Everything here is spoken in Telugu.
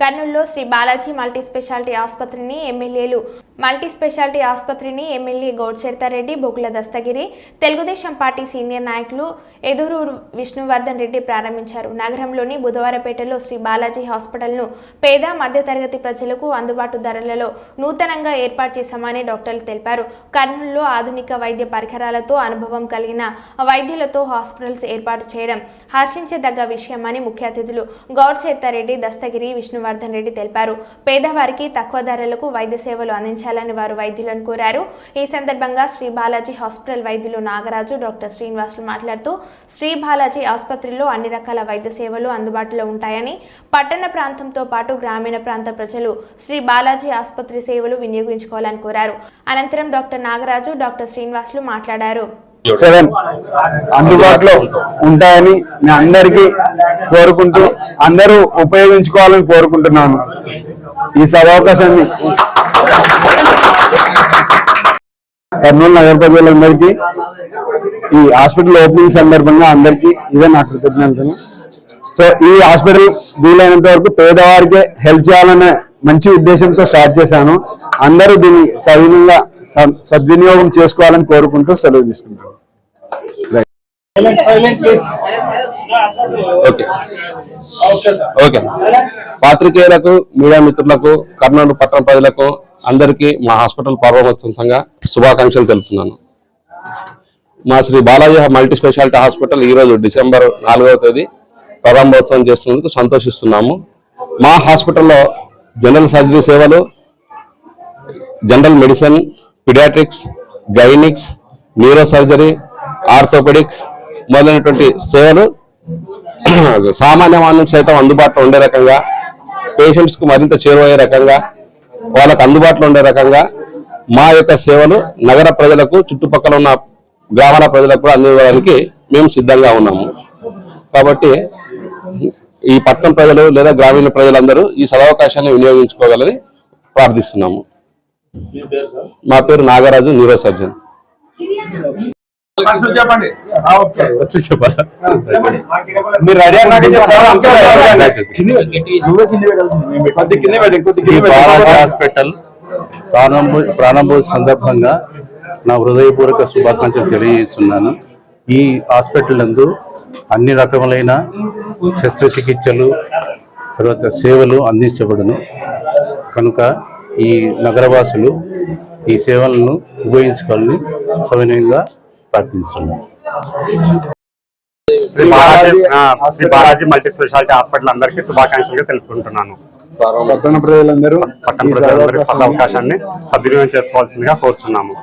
కర్నూలులో శ్రీ బాలాజీ మల్టీ స్పెషాలిటీ ఆసుపత్రిని ఎమ్మెల్యేలు మల్టీ స్పెషాలిటీ ఆసుపత్రిని ఎమ్మెల్యే గౌడ్చెర్తారెడ్డి బొగుల దస్తగిరి తెలుగుదేశం పార్టీ సీనియర్ నాయకులు ఎదురూరు విష్ణువర్ధన్ రెడ్డి ప్రారంభించారు. నగరంలోని బుధవారపేటలో శ్రీ బాలాజీ హాస్పిటల్ను పేద మధ్యతరగతి ప్రజలకు అందుబాటు ధరలలో నూతనంగా ఏర్పాటు చేశామని డాక్టర్లు తెలిపారు. కర్నూలులో ఆధునిక వైద్య పరికరాలతో అనుభవం కలిగిన వైద్యులతో హాస్పిటల్స్ ఏర్పాటు చేయడం హర్షించదగ్గ విషయమని ముఖ్య అతిథులు గౌర్చేర్తారెడ్డి దస్తగిరి విష్ణువర్ధన్ రెడ్డి తెలిపారు. పేదవారికి తక్కువ ధరలకు వైద్య సేవలు అందించారు అందించాలని వారు వైద్యులను కోరారు. ఈ సందర్భంగా శ్రీ బాలాజీ హాస్పిటల్ వైద్యులు నాగరాజు డాక్టర్ శ్రీనివాసులు మాట్లాడుతూ శ్రీ బాలాజీ ఆసుపత్రిలో అన్ని రకాల వైద్య సేవలు అందుబాటులో ఉంటాయని పట్టణ ప్రాంతంతో పాటు గ్రామీణ ప్రాంత ప్రజలు శ్రీ బాలాజీ ఆసుపత్రి సేవలు వినియోగించుకోవాలని కోరారు. అనంతరం డాక్టర్ నాగరాజు డాక్టర్ శ్రీనివాసులు మాట్లాడారు. సెవెన్ అందుబాటులో ఉంటాయని నేను అందరికీ కోరుకుంటూ అందరూ ఉపయోగించుకోవాలని కోరుకుంటున్నాను. ఈ సదవకాశాన్ని కర్నూలు నగర ప్రజలందరికీ ఈ హాస్పిటల్ ఓపెనింగ్ సందర్భంగా అందరికీ ఇవే నా కృతజ్ఞతలు. సో ఈ హాస్పిటల్ వీలైనంత వరకు పేదవారికే హెల్ప్ చేయాలనే మంచి ఉద్దేశంతో స్టార్ట్ చేశాను. అందరూ దీన్ని సవినంగా సద్వినియోగం చేసుకోవాలని కోరుకుంటూ సెలవు తీసుకుంటాను ఓకే. ఓకే. పాత్రికేయులకు మీడియా మిత్రులకు కర్నూలు పట్టణ ప్రజలకు అందరికీ మా హాస్పిటల్ ప్రారంభోత్సవంగా శుభాకాంక్షలు తెలుపుతున్నాను. మా Sri Balaji multi speciality hospital ఈరోజు డిసెంబర్ నాలుగవ తేదీ ప్రారంభోత్సవం చేస్తున్నందుకు సంతోషిస్తున్నాము. మా హాస్పిటల్లో జనరల్ సర్జరీ సేవలు general medicine paediatrics gynaecs neuro surgery orthopaedic మొదలైనటువంటి సేవలు సామాన్య మానవ సైతం అందుబాటులో ఉండే రకంగా పేషెంట్స్కు మరింత చేరువయ్యే రకంగా వాళ్ళకు అందుబాటులో ఉండే రకంగా మా యొక్క సేవలు నగర ప్రజలకు చుట్టుపక్కల ఉన్న గ్రామాల ప్రజలకు కూడా అందివ్వడానికి మేము సిద్ధంగా ఉన్నాము. కాబట్టి ఈ పట్టణ ప్రజలు లేదా గ్రామీణ ప్రజలందరూ ఈ సదవకాశాన్ని వినియోగించుకోగలని ప్రార్థిస్తున్నాము. మా పేరు నాగరాజు న్యూరో సర్జన్. చెప్పండి. మీరు రెడీ అన్నాక శ్రీ బాలాజీ హాస్పిటల్ ప్రారంభ ప్రారంభ సందర్భంగా నా హృదయపూర్వక శుభాకాంక్షలు తెలియజేస్తున్నాను. ఈ హాస్పిటల్ నందు అన్ని రకములైన శస్త్రచికిత్సలు తర్వాత సేవలు అందించబడును. కనుక ఈ నగరవాసులు ఈ సేవలను ఉపయోగించుకోవాలని సవినయంగా ప్రార్థిస్తున్నాను Sri Balaji Sri Balaji multi speciality hospital అందరికీ శుభాకాంక్షలు తెలుపుకుంటున్నాను. పట్టణ ప్రజలందరూ పట్టణ ప్రజలందరి సదవకాశాన్ని అవకాశాన్ని సద్వినియోగం చేసుకోవాల్సిందిగా కోరుచున్నాము.